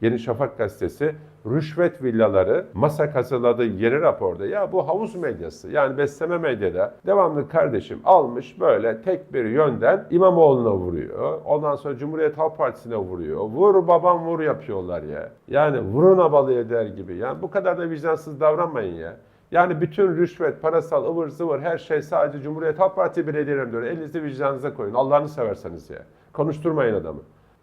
Yeni Şafak gazetesi rüşvet villaları masa hazırladığı yeni raporda ya bu havuz medyası yani besleme medyada devamlı kardeşim almış böyle tek bir yönden İmamoğlu'na vuruyor. Ondan sonra Cumhuriyet Halk Partisi'ne vuruyor. Vur babam vur yapıyorlar ya. Yani vurun abalıya der gibi. Yani bu kadar da vicdansız davranmayın ya. Yani bütün rüşvet, parasal, ıvır zıvır her şey sadece Cumhuriyet Halk Partisi belediyelerine dönüyor. Elinizi vicdanınıza koyun. Allah'ını severseniz ya. Konuşturmayın adamı.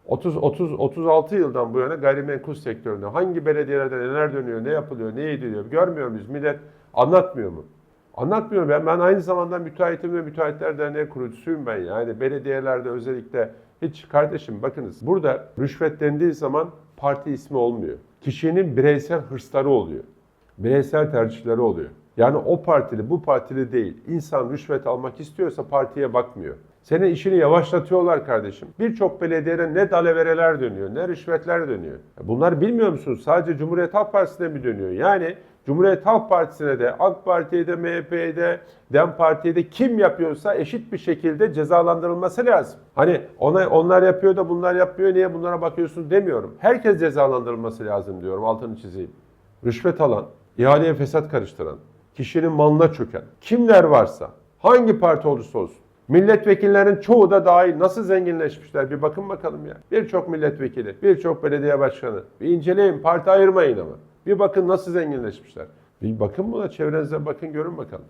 30 30 36 yıldan bu yana gayrimenkul sektöründe hangi belediyelerde neler dönüyor, ne yapılıyor, ne ediliyor görmüyor muyuz? Millet anlatmıyor mu? Anlatmıyorum ben. Ben aynı zamanda müteahhitim ve müteahhitler derneği kurucusuyum ben. Yani belediyelerde özellikle hiç kardeşim bakınız burada rüşvet dendiği zaman parti ismi olmuyor. Kişinin bireysel hırsları oluyor. Bireysel tercihleri oluyor. Yani o partili bu partili değil. İnsan rüşvet almak istiyorsa partiye bakmıyor. Senin işini yavaşlatıyorlar kardeşim. Birçok belediyede ne dalavereler dönüyor, ne rüşvetler dönüyor. Bunlar bilmiyor musunuz? Sadece Cumhuriyet Halk Partisi'ne mi dönüyor? Yani Cumhuriyet Halk Partisi'ne de, AK Parti'ye de, MHP'ye de, DEM Parti'ye de kim yapıyorsa eşit bir şekilde cezalandırılması lazım. Hani ona, onlar yapıyor da bunlar yapmıyor niye bunlara bakıyorsunuz demiyorum. Herkes cezalandırılması lazım diyorum altını çizeyim. Rüşvet alan, ihaleye fesat karıştıran, kişinin malına çöken, kimler varsa, hangi parti olursa olsun. Milletvekillerinin çoğu da dahil nasıl zenginleşmişler bir bakın bakalım ya. Birçok milletvekili, birçok belediye başkanı. Bir inceleyin, parti ayırmayın ama. Bir bakın nasıl zenginleşmişler. Bir bakın buna, çevrenize bakın, görün bakalım.